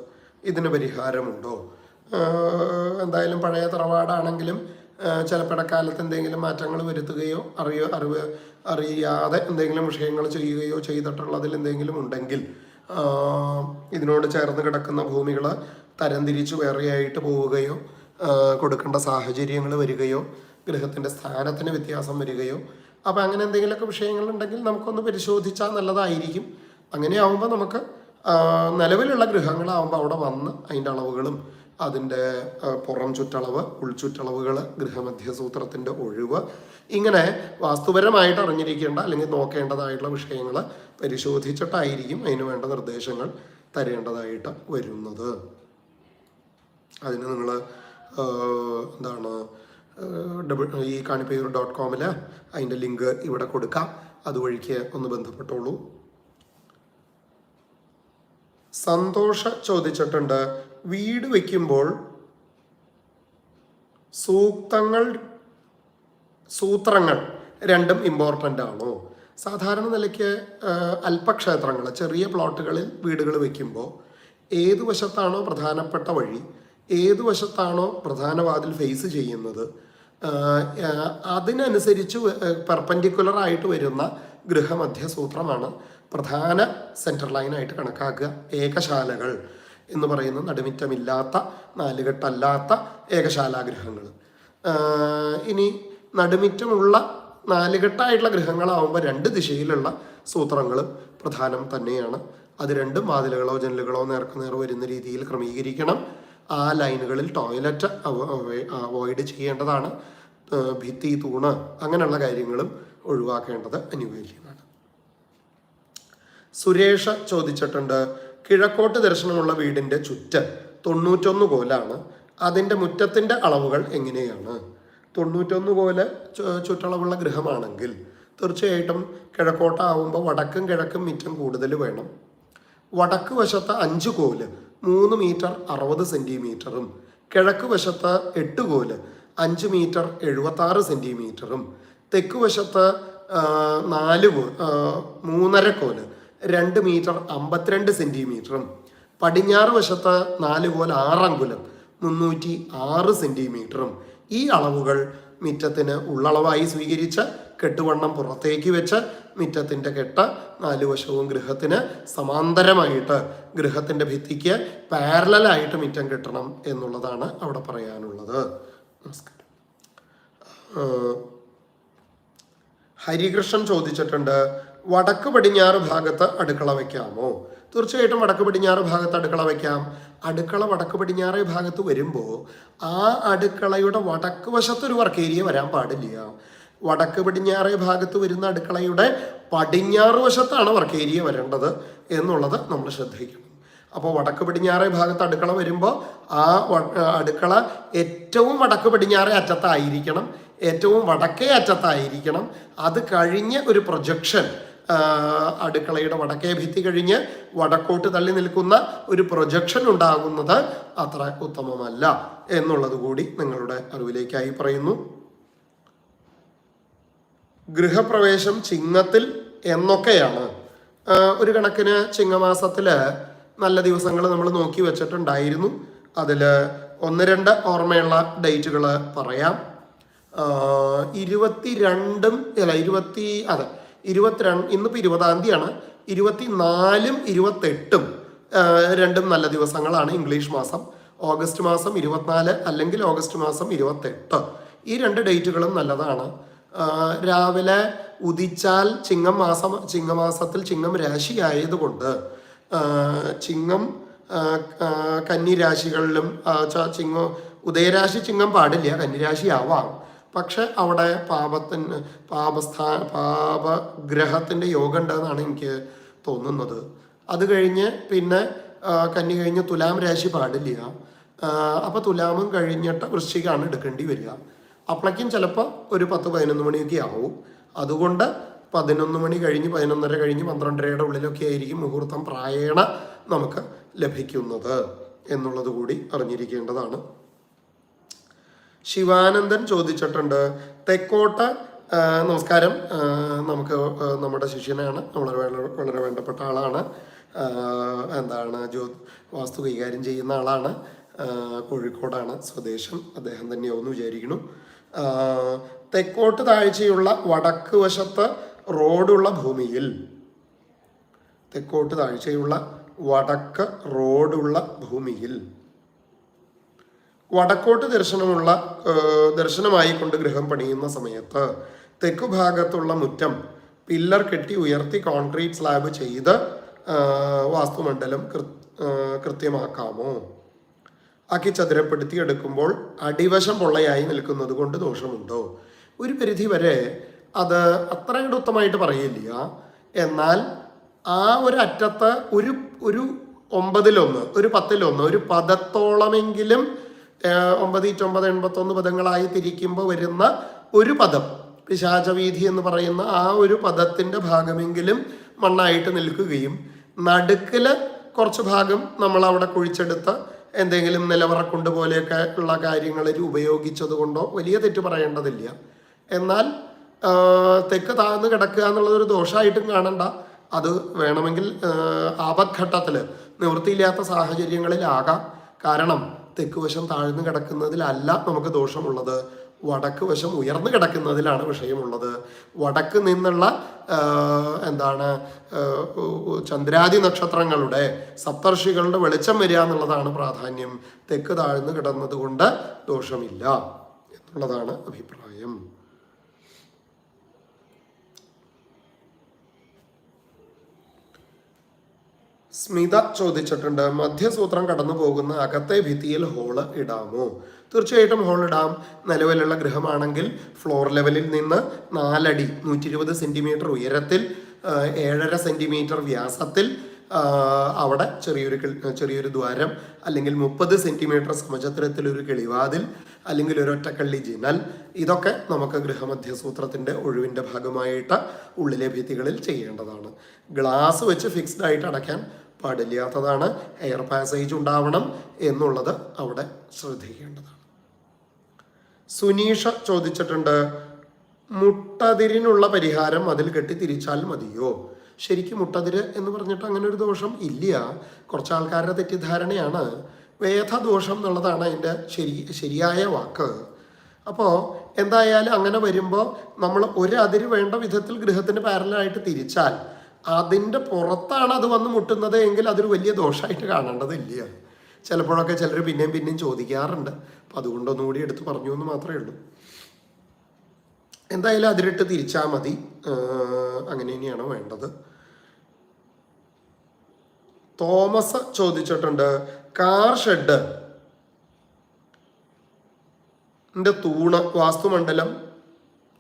ഇതിന് പരിഹാരമുണ്ടോ? എന്തായാലും പഴയ തറവാടാണെങ്കിലും ചിലപ്പിടക്കാലത്ത് എന്തെങ്കിലും മാറ്റങ്ങൾ വരുത്തുകയോ അറിയോ അറിവ് അറിയാതെ എന്തെങ്കിലും വിഷയങ്ങൾ ചെയ്യുകയോ ചെയ്തിട്ടുള്ളതിൽ എന്തെങ്കിലും ഉണ്ടെങ്കിൽ ഇതിനോട് ചേർന്ന് കിടക്കുന്ന ഭൂമികൾ തരംതിരിച്ച് വേറെയായിട്ട് പോവുകയോ കൊടുക്കേണ്ട സാഹചര്യങ്ങൾ വരികയോ ഗൃഹത്തിന്റെ സ്ഥാനത്തിന് വ്യത്യാസം വരികയോ. അപ്പോൾ അങ്ങനെ എന്തെങ്കിലുമൊക്കെ വിഷയങ്ങളുണ്ടെങ്കിൽ നമുക്കൊന്ന് പരിശോധിച്ചാൽ നല്ലതായിരിക്കും. അങ്ങനെയാവുമ്പോൾ നമുക്ക് നിലവിലുള്ള ഗൃഹങ്ങളാവുമ്പോൾ അവിടെ വന്ന് അതിന്റെ അളവുകളും അതിന്റെ പുറം ചുറ്റളവ് ഉൾചുറ്റളവുകൾ ഗൃഹമധ്യസൂത്രത്തിന്റെ ഒഴിവ് ഇങ്ങനെ വാസ്തുപരമായിട്ട് അറിഞ്ഞിരിക്കേണ്ട അല്ലെങ്കിൽ നോക്കേണ്ടതായിട്ടുള്ള വിഷയങ്ങൾ പരിശോധിച്ചിട്ടായിരിക്കും അതിന് വേണ്ട നിർദ്ദേശങ്ങൾ തരേണ്ടതായിട്ട് വരുന്നത്. അതിന് നിങ്ങൾ എന്താണ് ഡബിൾ ഈ കാണിപ്പയൂർ ഡോട്ട് കോമിൽ അതിന്റെ ലിങ്ക് ഇവിടെ കൊടുക്കാം. അതുവഴിക്ക് ഒന്ന് ബന്ധപ്പെട്ടോളൂ. സന്തോഷ ചോദിച്ചിട്ടുണ്ട്. വീട് വയ്ക്കുമ്പോൾ സൂക്തങ്ങൾ സൂത്രങ്ങൾ രണ്ടും ഇമ്പോർട്ടന്റ് ആണോ? സാധാരണ നിലയ്ക്ക് അല്പക്ഷേത്രങ്ങൾ ചെറിയ പ്ലോട്ടുകളിൽ വീടുകൾ വയ്ക്കുമ്പോൾ ഏത് വശത്താണോ പ്രധാനപ്പെട്ട വഴി ഏത് വശത്താണോ പ്രധാന വാതിൽ ഫേസ് ചെയ്യുന്നത് അതിനനുസരിച്ച് പെർപ്പൻഡിക്കുലർ ആയിട്ട് വരുന്ന ഗൃഹമധ്യസൂത്രമാണ് പ്രധാന സെൻട്രൽ ലൈനായിട്ട് കണക്കാക്കുക. ഏകശാലകൾ. എന്ന് പറയുന്ന നടുമിറ്റമില്ലാത്ത നാലുകെട്ടല്ലാത്ത ഏകശാലാഗ്രഹങ്ങൾ ഇനി നടുമിറ്റമുള്ള നാലുകെട്ടായിട്ടുള്ള ഗ്രഹങ്ങളാവുമ്പോൾ രണ്ട് ദിശയിലുള്ള സൂത്രങ്ങൾ പ്രധാനം തന്നെയാണ്. അത് രണ്ടും വാതിലുകളോ ജനലുകളോ നേർക്കുനേർ വരുന്ന രീതിയിൽ ക്രമീകരിക്കണം. ആ ലൈനുകളിൽ ടോയ്ലറ്റ് അവോയ്ഡ് ചെയ്യേണ്ടതാണ്. ഭിത്തി തൂണ് അങ്ങനെയുള്ള കാര്യങ്ങളും ഒഴിവാക്കേണ്ടത് അനിവാര്യമാണ്. സുരേഷ് ചോദിച്ചിട്ടുണ്ട് കിഴക്കോട്ട് ദർശനമുള്ള വീടിന്റെ ചുറ്റ് തൊണ്ണൂറ്റൊന്ന് കോലാണ്. അതിന്റെ മുറ്റത്തിന്റെ അളവുകൾ എങ്ങനെയാണ്? തൊണ്ണൂറ്റൊന്ന് കോൽ ചുറ്റളവുള്ള ഗൃഹമാണെങ്കിൽ തീർച്ചയായിട്ടും കിഴക്കോട്ടാവുമ്പോൾ വടക്കും കിഴക്കും മിറ്റം കൂടുതൽ വേണം. വടക്ക് വശത്ത് അഞ്ച് കോൽ മൂന്ന് മീറ്റർ അറുപത് സെന്റിമീറ്ററും കിഴക്ക് വശത്ത് എട്ട് കോൽ അഞ്ച് മീറ്റർ എഴുപത്താറ് സെന്റിമീറ്ററും തെക്ക് വശത്ത് നാല് മൂന്നര കോൽ രണ്ട് മീറ്റർ അമ്പത്തിരണ്ട് സെന്റിമീറ്ററും പടിഞ്ഞാറ് വശത്ത് നാല് കോൽ ആറങ്കുലം മുന്നൂറ്റി ആറ് സെന്റിമീറ്ററും ഈ അളവുകൾ മിറ്റത്തിന് ഉള്ളളവായി സ്വീകരിച്ച് കെട്ടുവണ്ണം പുറത്തേക്ക് വെച്ച് മിറ്റത്തിന്റെ കെട്ട നാല് വശവും ഗൃഹത്തിന് സമാന്തരമായിട്ട് ഗൃഹത്തിന്റെ ഭിത്തിക്ക് പാരലായിട്ട് മിറ്റം കെട്ടണം എന്നുള്ളതാണ് അവിടെ പറയാനുള്ളത്. നമസ്കാരം. ഹരികൃഷ്ണൻ ചോദിച്ചിട്ടുണ്ട് വടക്ക് പടിഞ്ഞാറ് ഭാഗത്ത് അടുക്കള വയ്ക്കാമോ തീർച്ചയായിട്ടും വടക്ക് പടിഞ്ഞാറ് ഭാഗത്ത് അടുക്കള വയ്ക്കാം അടുക്കള വടക്ക് പടിഞ്ഞാറ് ഭാഗത്ത് വരുമ്പോൾ ആ അടുക്കളയുടെ വടക്ക് വശത്തൊരു വർക്ക് ഏരിയ വരാൻ പാടില്ല. വടക്ക് പടിഞ്ഞാറ് ഭാഗത്ത് വരുന്ന അടുക്കളയുടെ പടിഞ്ഞാറ് വശത്താണ് വർക്ക് ഏരിയ വരേണ്ടത് എന്നുള്ളത് നമ്മൾ ശ്രദ്ധിക്കണം. അപ്പോൾ വടക്ക് പടിഞ്ഞാറേ ഭാഗത്ത് അടുക്കള വരുമ്പോൾ ആ അടുക്കള ഏറ്റവും വടക്ക് പടിഞ്ഞാറേ അറ്റത്തായിരിക്കണം. ഏറ്റവും വടക്കേ അറ്റത്തായിരിക്കണം. അത് കഴിഞ്ഞ ഒരു പ്രൊജക്ഷൻ അടുക്കളയുടെ വടക്കേ ഭിത്തി കഴിഞ്ഞ് വടക്കോട്ട് തള്ളി നിൽക്കുന്ന ഒരു പ്രൊജക്ഷൻ ഉണ്ടാകുന്നത് അത്ര ഉത്തമമല്ല എന്നുള്ളത് കൂടി നിങ്ങളുടെ അറിവിലേക്കായി പറയുന്നു. ഗൃഹപ്രവേശം ചിങ്ങത്തിൽ എന്നൊക്കെയാണ്. ഒരു കണക്കിന് ചിങ്ങമാസത്തിൽ നല്ല ദിവസങ്ങൾ നമ്മൾ നോക്കി വെച്ചിട്ടുണ്ടായിരുന്നു. അതിൽ ഒന്ന് രണ്ട് ഓർമ്മയുള്ള ഡേറ്റുകൾ പറയാം. ഇരുപത്തി ഇരുപത്തിരണ്ടും അല്ല ഇരുപത്തി അതെ ഇരുപത്തിരണ്ട് ഇന്നിപ്പോൾ ഇരുപതാം തീയതിയാണ്. ഇരുപത്തിനാലും ഇരുപത്തെട്ടും ആ, രണ്ടും നല്ല ദിവസങ്ങളാണ് ഇംഗ്ലീഷ് മാസം. ഓഗസ്റ്റ് മാസം ഇരുപത്തിനാല് അല്ലെങ്കിൽ ഓഗസ്റ്റ് മാസം ഇരുപത്തെട്ട്. ഈ രണ്ട് ഡേറ്റുകളും നല്ലതാണ്. രാവിലെ ഉദിച്ചാൽ ചിങ്ങം മാസം ചിങ്ങമാസത്തിൽ ചിങ്ങം രാശി ആയതുകൊണ്ട് ചിങ്ങം ആ, ആ, കന്നി രാശികളിലും ആ, ചിങ്ങം ഉദയരാശി ചിങ്ങം പാടില്ല കന്നിരാശി ആവാം. പക്ഷെ അവിടെ പാപത്തിന് പാപസ്ഥാ പാപഗ്രഹത്തിന്റെ യോഗം ഉണ്ടെന്നാണ് എനിക്ക് തോന്നുന്നത്. അത് കഴിഞ്ഞ് പിന്നെ കന്നി കഴിഞ്ഞ് തുലാം രാശി പാടില്ല. അപ്പോൾ തുലാമും കഴിഞ്ഞിട്ട് വൃശ്ചികമാണ് എടുക്കേണ്ടി വരിക. അപ്പോഴേക്കും ചിലപ്പോൾ ഒരു പത്ത് പതിനൊന്ന് മണിയൊക്കെ ആവും. അതുകൊണ്ട് പതിനൊന്ന് മണി കഴിഞ്ഞ് പതിനൊന്നര കഴിഞ്ഞ് പന്ത്രണ്ടരയുടെ ഉള്ളിലൊക്കെ ആയിരിക്കും മുഹൂർത്തം പ്രായേണ നമുക്ക് ലഭിക്കുന്നത് എന്നുള്ളത് കൂടി അറിഞ്ഞിരിക്കേണ്ടതാണ്. ശിവാനന്ദൻ ചോദിച്ചിട്ടുണ്ട്. തെക്കോട്ട നമസ്കാരം. നമുക്ക് നമ്മുടെ ശിഷ്യനാണ്. വളരെ വളരെ വേണ്ടപ്പെട്ട ആളാണ്. എന്താണ് ജ്യോ വാസ്തു കൈകാര്യം ചെയ്യുന്ന ആളാണ്. കോഴിക്കോടാണ് സ്വദേശം. അദ്ദേഹം തന്നെയാവുമെന്ന് വിചാരിക്കുന്നു. തെക്കോട്ട് താഴ്ചയുള്ള വടക്ക് വശത്ത് റോഡുള്ള ഭൂമിയിൽ. തെക്കോട്ട് താഴ്ചയുള്ള വടക്ക് റോഡുള്ള ഭൂമിയിൽ. വടക്കോട്ട് ദർശനമുള്ള ദർശനമായി കൊണ്ട് ഗൃഹം പണിയുന്ന സമയത്ത് തെക്കു ഭാഗത്തുള്ള മുറ്റം പില്ലർ കെട്ടി ഉയർത്തി കോൺക്രീറ്റ് സ്ലാബ് ചെയ്ത് വാസ്തുമണ്ഡലം കൃത്യമാക്കാമോ? ആക്കി ചതുരപ്പെടുത്തി എടുക്കുമ്പോൾ അടിവശം പൊള്ളയായി നിൽക്കുന്നത് കൊണ്ട് ദോഷമുണ്ടോ? ഒരു പരിധി വരെ അത് അത്ര അങ്ങട് ഉത്തമമായിട്ട് പറയില്ല. എന്നാൽ ആ ഒരു അറ്റത്ത് ഒരു ഒരു ഒമ്പതിലൊന്ന് ഒരു പത്തിലൊന്ന് ഒരു പദത്തോളമെങ്കിലും ഒമ്പത് ഇറ്റൊമ്പത് എൺപത്തൊന്ന് പദങ്ങളായി തിരിക്കുമ്പോൾ വരുന്ന ഒരു പദം പിശാചവീതി എന്ന് പറയുന്ന ആ ഒരു പദത്തിന്റെ ഭാഗമെങ്കിലും മണ്ണായിട്ട് നിൽക്കുകയും നടുക്കിൽ കുറച്ച് ഭാഗം നമ്മൾ അവിടെ കുഴിച്ചെടുത്ത എന്തെങ്കിലും നിലവറക്കുണ്ട് പോലെയൊക്കെ ഉള്ള കാര്യങ്ങൾ ഉപയോഗിച്ചത് കൊണ്ടോ വലിയ തെറ്റ് പറയേണ്ടതില്ല. എന്നാൽ തെക്ക് താഴ്ന്ന് കിടക്കുക എന്നുള്ളതൊരു ദോഷമായിട്ടും കാണണ്ട. അത് വേണമെങ്കിൽ ആപത്ഘട്ടത്തിൽ നിവൃത്തിയില്ലാത്ത സാഹചര്യങ്ങളിലാകാം. കാരണം തെക്ക് വശം താഴ്ന്നു കിടക്കുന്നതിലല്ല നമുക്ക് ദോഷമുള്ളത്. വടക്ക് വശം ഉയർന്നു കിടക്കുന്നതിലാണ് വിഷയമുള്ളത്. വടക്ക് നിന്നുള്ള എന്താണ് ചന്ദ്രാദി നക്ഷത്രങ്ങളുടെ സപ്തർഷികളുടെ വെളിച്ചം വരിക എന്നുള്ളതാണ് പ്രാധാന്യം. തെക്ക് താഴ്ന്നു കിടന്നത് കൊണ്ട് ദോഷമില്ല എന്നുള്ളതാണ് അഭിപ്രായം. സ്മിത ചോദിച്ചിട്ടുണ്ട് മധ്യസൂത്രം കടന്നു പോകുന്ന അകത്തെ ഭിത്തിയിൽ ഹോൾ ഇടാമോ? തീർച്ചയായിട്ടും ഹോൾ ഇടാം. നിലവിലുള്ള ഗൃഹമാണെങ്കിൽ ഫ്ലോർ ലെവലിൽ നിന്ന് നാലടി നൂറ്റി ഇരുപത് സെന്റിമീറ്റർ ഉയരത്തിൽ ഏഴര സെന്റിമീറ്റർ വ്യാസത്തിൽ അവിടെ ചെറിയൊരു ചെറിയൊരു ദ്വാരം അല്ലെങ്കിൽ മുപ്പത് സെന്റിമീറ്റർ സമചതുരത്തിൽ ഒരു കിളിവാതിൽ അല്ലെങ്കിൽ ഒരു ഒറ്റക്കള്ളി ജിനൽ. ഇതൊക്കെ നമുക്ക് ഗൃഹമധ്യസൂത്രത്തിന്റെ ഒഴിവിന്റെ ഭാഗമായിട്ട് ഉള്ളിലെ ഭിത്തികളിൽ ചെയ്യേണ്ടതാണ്. ഗ്ലാസ് വെച്ച് ഫിക്സ്ഡ് ആയിട്ട് അടയ്ക്കാൻ പാടില്ലാത്തതാണ് എയർ പാസേജ് ഉണ്ടാവണം എന്നുള്ളത് അവിടെ ശ്രദ്ധിക്കേണ്ടതാണ്. സുനീഷ ചോദിച്ചിട്ടുണ്ട് മുട്ടതിരിനുള്ള പരിഹാരം അതിൽ കെട്ടി തിരിച്ചാൽ മതിയോ? ശരിക്കും മുട്ടതിര് എന്ന് പറഞ്ഞിട്ട് അങ്ങനെ ഒരു ദോഷം ഇല്ല. കുറച്ച് ആൾക്കാരുടെ തെറ്റിദ്ധാരണയാണ്. വേദദോഷം എന്നുള്ളതാണ് അതിന്റെ ശരി ശരിയായ വാക്ക്. അപ്പോൾ എന്തായാലും അങ്ങനെ വരുമ്പോൾ നമ്മൾ ഒരു അതിര് വേണ്ട വിധത്തിൽ ഗൃഹത്തിന് പാരലായിട്ട് തിരിച്ചാൽ അതിന്റെ പുറത്താണ് അത് വന്ന് മുട്ടുന്നത് എങ്കിൽ അതൊരു വലിയ ദോഷമായിട്ട് കാണേണ്ടതില്ല. ചിലപ്പോഴൊക്കെ ചിലർ പിന്നെയും പിന്നെയും ചോദിക്കാറുണ്ട്. അപ്പം അതുകൊണ്ടൊന്നും കൂടി എടുത്ത് പറഞ്ഞു എന്ന് മാത്രമേ ഉള്ളൂ. എന്തായാലും അതിലിട്ട് തിരിച്ചാൽ മതി. അങ്ങനെ തന്നെയാണ് വേണ്ടത്? തോമസ് ചോദിച്ചിട്ടുണ്ട് കാർ ഷെഡ് തൂണ് വാസ്തുമണ്ഡലം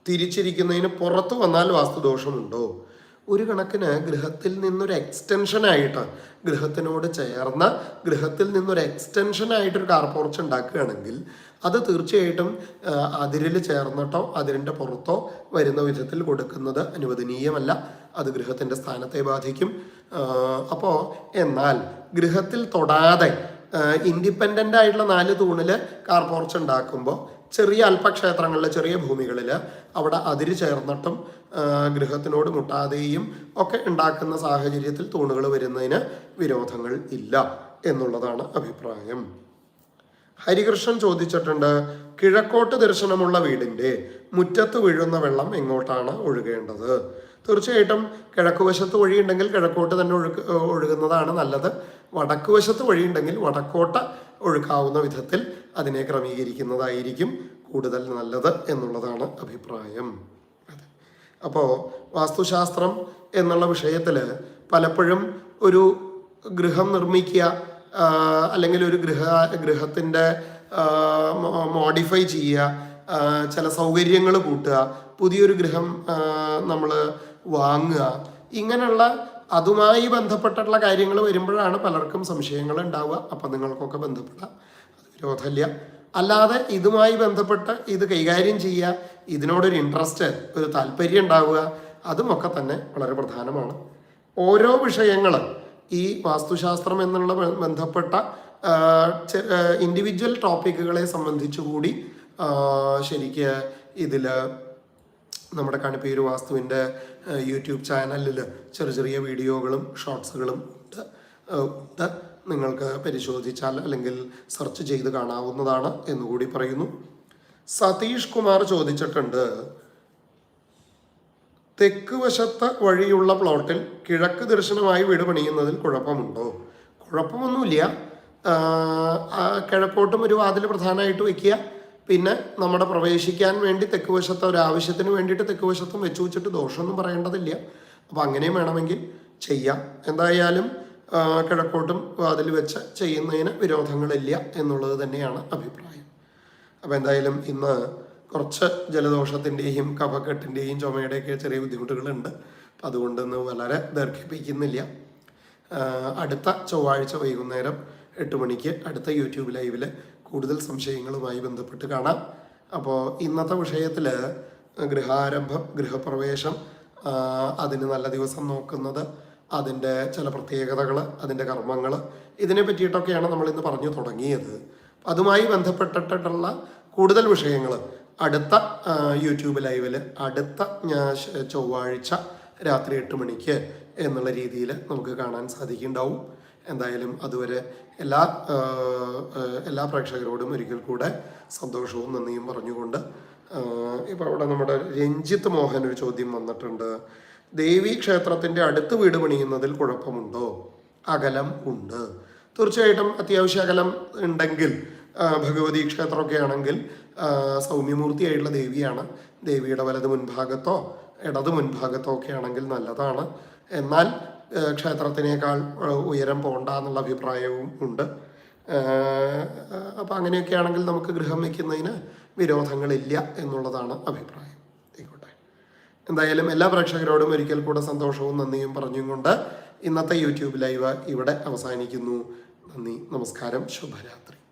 തിരിച്ചിരിക്കുന്നതിന് പുറത്ത് വന്നാൽ വാസ്തുദോഷമുണ്ടോ? ഒരു കണക്കിന് ഗൃഹത്തിൽ നിന്നൊരു എക്സ്റ്റൻഷനായിട്ട് ഗൃഹത്തിനോട് ചേർന്ന് ഗൃഹത്തിൽ നിന്നൊരു എക്സ്റ്റൻഷനായിട്ടൊരു കാർ പോർച്ച് ഉണ്ടാക്കുകയാണെങ്കിൽ അത് തീർച്ചയായിട്ടും അതിരിൽ ചേർന്നിട്ടോ അതിരിന്റെ പുറത്തോ വരുന്ന വിധത്തിൽ കൊടുക്കുന്നത് അനുവദനീയമല്ല. അത് ഗൃഹത്തിന്റെ സ്ഥാനത്തെ ബാധിക്കും. അപ്പോൾ എന്നാൽ ഗൃഹത്തിൽ തൊടാതെ ഇൻഡിപെൻഡന്റ് ആയിട്ടുള്ള നാല് തൂണിൽ കാർ പോർച്ച് ഉണ്ടാക്കുമ്പോൾ ചെറിയ അല്പക്ഷേത്രങ്ങളിലെ ചെറിയ ഭൂമികളിൽ അവിടെ അതിര് ചേർന്നിട്ടും ഗൃഹത്തിനോട് മുട്ടാതെയും ഒക്കെ ഉണ്ടാക്കുന്ന സാഹചര്യത്തിൽ തൂണുകൾ വരുന്നതിന് വിരോധങ്ങൾ ഇല്ല എന്നുള്ളതാണ് അഭിപ്രായം. ഹരികൃഷ്ണൻ ചോദിച്ചിട്ടുണ്ട് കിഴക്കോട്ട് ദർശനമുള്ള വീടിന്റെ മുറ്റത്ത് വീഴുന്ന വെള്ളം എങ്ങോട്ടാണ് ഒഴുകേണ്ടത്? തീർച്ചയായിട്ടും കിഴക്കുവശത്ത് വഴിയുണ്ടെങ്കിൽ കിഴക്കോട്ട് തന്നെ ഒഴുക്ക് ഒഴുകുന്നതാണ് നല്ലത്. വടക്കുവശത്ത് വഴിയുണ്ടെങ്കിൽ വടക്കോട്ട് ഒഴുക്കാവുന്ന വിധത്തിൽ അതിനെ ക്രമീകരിക്കുന്നതായിരിക്കും കൂടുതൽ നല്ലത് എന്നുള്ളതാണ് അഭിപ്രായം. അപ്പോൾ വാസ്തുശാസ്ത്രം എന്നുള്ള വിഷയത്തിൽ പലപ്പോഴും ഒരു ഗൃഹം നിർമ്മിക്കുക അല്ലെങ്കിൽ ഒരു ഗൃഹ ഗൃഹത്തിന്റെ മോഡിഫൈ ചെയ്യുക ചില സൗകര്യങ്ങൾ കൂട്ടുക പുതിയൊരു ഗൃഹം നമ്മൾ വാങ്ങുക ഇങ്ങനെയുള്ള അതുമായി ബന്ധപ്പെട്ടിട്ടുള്ള കാര്യങ്ങൾ വരുമ്പോഴാണ് പലർക്കും സംശയങ്ങൾ ഉണ്ടാവുക. അപ്പം നിങ്ങൾക്കൊക്കെ ബന്ധപ്പെടാം. അത് അല്ലാതെ ഇതുമായി ബന്ധപ്പെട്ട് ഇത് കൈകാര്യം ചെയ്യുക ഇതിനോടൊരു ഇൻട്രസ്റ്റ് ഒരു താല്പര്യം ഉണ്ടാവുക അതുമൊക്കെ തന്നെ വളരെ പ്രധാനമാണ്. ഓരോ വിഷയങ്ങൾ ഈ വാസ്തുശാസ്ത്രം എന്നുള്ള ബന്ധപ്പെട്ട ഇൻഡിവിജ്വൽ ടോപ്പിക്കുകളെ സംബന്ധിച്ചു കൂടി ശരിക്ക് ഇതിൽ നമ്മുടെ കണിപ്പേര് വാസ്തുവിന്റെ യൂട്യൂബ് ചാനലിൽ ചെറിയ ചെറിയ വീഡിയോകളും ഷോർട്സുകളും ഉണ്ട്. നിങ്ങൾക്ക് പരിശോധിച്ചാൽ അല്ലെങ്കിൽ സെർച്ച് ചെയ്ത് കാണാവുന്നതാണ് എന്നുകൂടി പറയുന്നു. സതീഷ് കുമാർ ചോദിച്ചിട്ടുണ്ട് തെക്ക് വശത്ത് വഴിയുള്ള പ്ലോട്ടിൽ കിഴക്ക് ദർശനമായി വീട് പണിയുന്നതിൽ കുഴപ്പമുണ്ടോ? കുഴപ്പമൊന്നുമില്ല. കിഴക്കോട്ടും ഒരു വാതിൽ പ്രധാനമായിട്ട് വയ്ക്കുക പിന്നെ നമ്മുടെ പ്രവേശിക്കാൻ വേണ്ടി തെക്ക് വശത്ത് ഒരു ആവശ്യത്തിന് വേണ്ടിയിട്ട് തെക്ക് വശത്തും വെച്ചു വെച്ചിട്ട് ദോഷമൊന്നും പറയേണ്ടതില്ല. അപ്പോൾ അങ്ങനെയും വേണമെങ്കിൽ ചെയ്യാം. എന്തായാലും കിഴക്കോട്ടും വാതിൽ വെച്ച് ചെയ്യുന്നതിന് വിരോധങ്ങളില്ല എന്നുള്ളത് തന്നെയാണ് അഭിപ്രായം. അപ്പോൾ എന്തായാലും ഇന്ന് കുറച്ച് ജലദോഷത്തിന്റെയും കഫക്കെട്ടിന്റെയും ചുമയുടെയൊക്കെ ചെറിയ ബുദ്ധിമുട്ടുകളുണ്ട്. അപ്പം അതുകൊണ്ടൊന്നും വളരെ ദീർഘിപ്പിക്കുന്നില്ല. അടുത്ത ചൊവ്വാഴ്ച വൈകുന്നേരം എട്ട് മണിക്ക് അടുത്ത യൂട്യൂബ് ലൈവിൽ കൂടുതൽ സംശയങ്ങളുമായി ബന്ധപ്പെട്ട് കാണാം. അപ്പോൾ ഇന്നത്തെ വിഷയത്തിൽ ഗൃഹാരംഭം ഗൃഹപ്രവേശം അതിന് നല്ല ദിവസം നോക്കുന്നത് അതിന്റെ ചില പ്രത്യേകതകൾ അതിന്റെ കർമ്മങ്ങൾ ഇതിനെ പറ്റിയിട്ടൊക്കെയാണ് നമ്മൾ ഇന്ന് പറഞ്ഞു തുടങ്ങിയത്. അതുമായി ബന്ധപ്പെട്ടിട്ടുള്ള കൂടുതൽ വിഷയങ്ങൾ അടുത്ത യൂട്യൂബ് ലൈവിൽ അടുത്ത ചൊവ്വാഴ്ച രാത്രി എട്ട് മണിക്ക് എന്നുള്ള രീതിയിൽ നമുക്ക് കാണാൻ സാധിക്കുന്നുണ്ടാവും. എന്തായാലും അതുവരെ എല്ലാ എല്ലാ പ്രേക്ഷകരോടും ഒരിക്കൽ കൂടെ സന്തോഷവും നന്ദിയും പറഞ്ഞുകൊണ്ട് ഇപ്പോൾ അവിടെ നമ്മുടെ രഞ്ജിത്ത് മോഹൻ ഒരു ചോദ്യം വന്നിട്ടുണ്ട്. ദേവീ ക്ഷേത്രത്തിന്റെ അടുത്ത് വീട് പണിയുന്നതിൽ കുഴപ്പമുണ്ടോ? അകലം ഉണ്ട്. തീർച്ചയായിട്ടും അത്യാവശ്യ അകലം ഉണ്ടെങ്കിൽ ഭഗവതി ക്ഷേത്രമൊക്കെ ആണെങ്കിൽ സൗമ്യമൂർത്തിയായിട്ടുള്ള ദേവിയാണ്. ദേവിയുടെ വലത് മുൻഭാഗത്തോ ഇടത് മുൻഭാഗത്തോ ഒക്കെ ആണെങ്കിൽ നല്ലതാണ്. എന്നാൽ ക്ഷേത്രത്തിനേക്കാൾ ഉയരം പോണ്ട എന്നുള്ള അഭിപ്രായവും ഉണ്ട്. അപ്പം അങ്ങനെയൊക്കെ ആണെങ്കിൽ നമുക്ക് ഗൃഹം വയ്ക്കുന്നതിന് വിരോധങ്ങളില്ല എന്നുള്ളതാണ് അഭിപ്രായം. എന്തായാലും എല്ലാ പ്രേക്ഷകരോടും ഒരിക്കൽ കൂടെ സന്തോഷവും നന്ദിയും പറഞ്ഞുകൊണ്ട് ഇന്നത്തെ യൂട്യൂബ് ലൈവ് ഇവിടെ അവസാനിക്കുന്നു. നന്ദി നമസ്കാരം ശുഭരാത്രി.